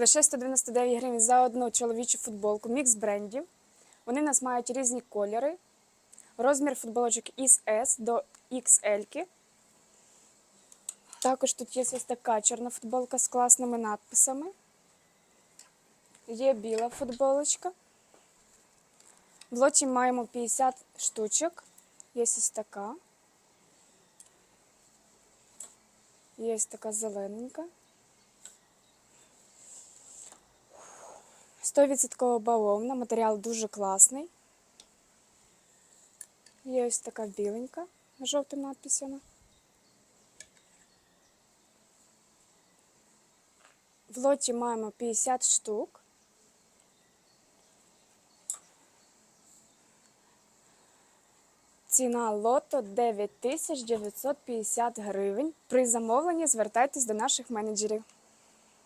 Лише 199 гривень за одну чоловічу футболку, мікс брендів. Вони в нас мають різні кольори. Розмір футболочок із S до XL. Також тут є ось така чорна футболка з класними надписами. Є біла футболочка. В лоті маємо 50 штучок. Є ось така. Є ось така зелененька. 100% бавовна, матеріал дуже класний. Є ось така біленька з жовтими надписями. В лоті маємо 50 штук. Ціна лото 9950 гривень. При замовленні звертайтесь до наших менеджерів.